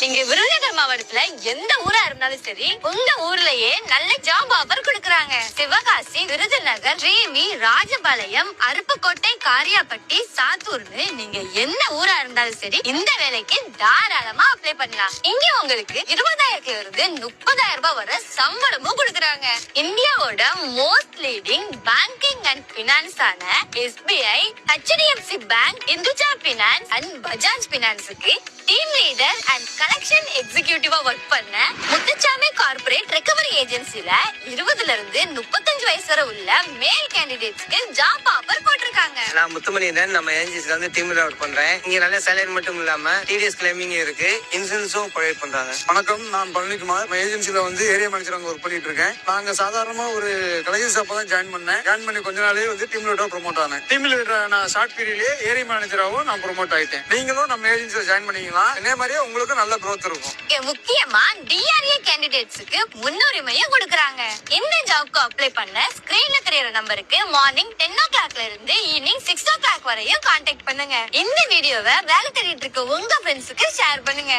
நீங்க விருதுநகர் மாவட்டத்துல எந்த ஊரா இருந்தாலும் சரி உங்க ஊர்லயே நல்ல ஜாப் ஆஃபர் கொடுக்கறாங்க. சிவகாசி விருதுநகர் ஸ்ரீவி ராஜபாளையம் அருப்புக்கோட்டை காரியாப்பட்டி சாத்தூர்னு நீங்க என்ன ஊரா இருந்தாலும் சரி இந்த வேலைக்கு தாராளமா அப்ளை பண்ணலாம். இங்க உங்களுக்கு இருபதாயிரத்துல இருந்து முப்பதாயிரம் ரூபாய் வர சம்பளமும் கொடுக்கறாங்க. இந்தியாவோட most leading banking and finance ஆன SBI HDFC bank Hinduja finance and Bajaj பினான்ஸுக்கு team leader and எக்ஸிகியூட்டிவா ஒர்க் பண்ண முத்துச்சாமி கார்ப்பரேட் ரெக்கவரி ஏஜென்சில இருபதுல இருந்து முப்பத்தஞ்சு வயசு வரை உள்ள மேல் கேண்டிடேட்ஸ்க்கு ஜாப் ஆஃபர் போட்டிருக்காங்க. நான் முத்துமணியன் நம்ம ஏஜென்சில வந்து டீம் ஒர்க் பண்றேன். இங்க நல்ல சேலரி மட்டும் இல்லாம டிடிஎஸ் கிளைமிங் இருக்கு. இன்சூரன்ஸும் ப்ரொவைட் பண்றாங்க. வணக்கம் நான் பழனிக்குமார். நம்ம ஏஜென்சில வந்து ஏரியா மேனேஜர் அங்க ஒர்க் பண்ணிட்டு இருக்கேன். நாங்க சாதாரணமா ஒரு கலைஞர் ஷாப்பா தான் ஜாயின் பண்ணேன். ஜாயின் பண்ணி கொஞ்ச நாளே வந்து டீம் லீடரா ப்ரோமோட் ஆனேன். டீம் லீடர் நான் ஷார்ட் பீரியட்லயே ஏரியா மேனேஜராகவும் நான் ப்ரோமோட் ஆயிட்டேன். நீங்களும் நம்ம ஏஜென்சில ஜாயின் பண்ணீங்களா? இதே மாதிரியே உங்களுக்கு நல்ல growth இருக்கும். முக்கியமா டிஆர்ஏ கேண்டிடேட்ஸ்க்கு முன்னுரிமையும் கொடுக்கறாங்க. ஜாப்க்கு அப்ளை பண்ண ஸ்கிரீன்ல தெரியற நம்பருக்கு மார்னிங் டென் ஓ கிளாக்ல இருந்து ஈவினிங் சிக்ஸ் ஓ கிளாக் வரையும் கான்டாக்ட் பண்ணுங்க. இந்த வீடியோவை வேலை தேடிட்டு இருக்க உங்க ஃப்ரெண்ட்ஸுக்கு ஷேர் பண்ணுங்க.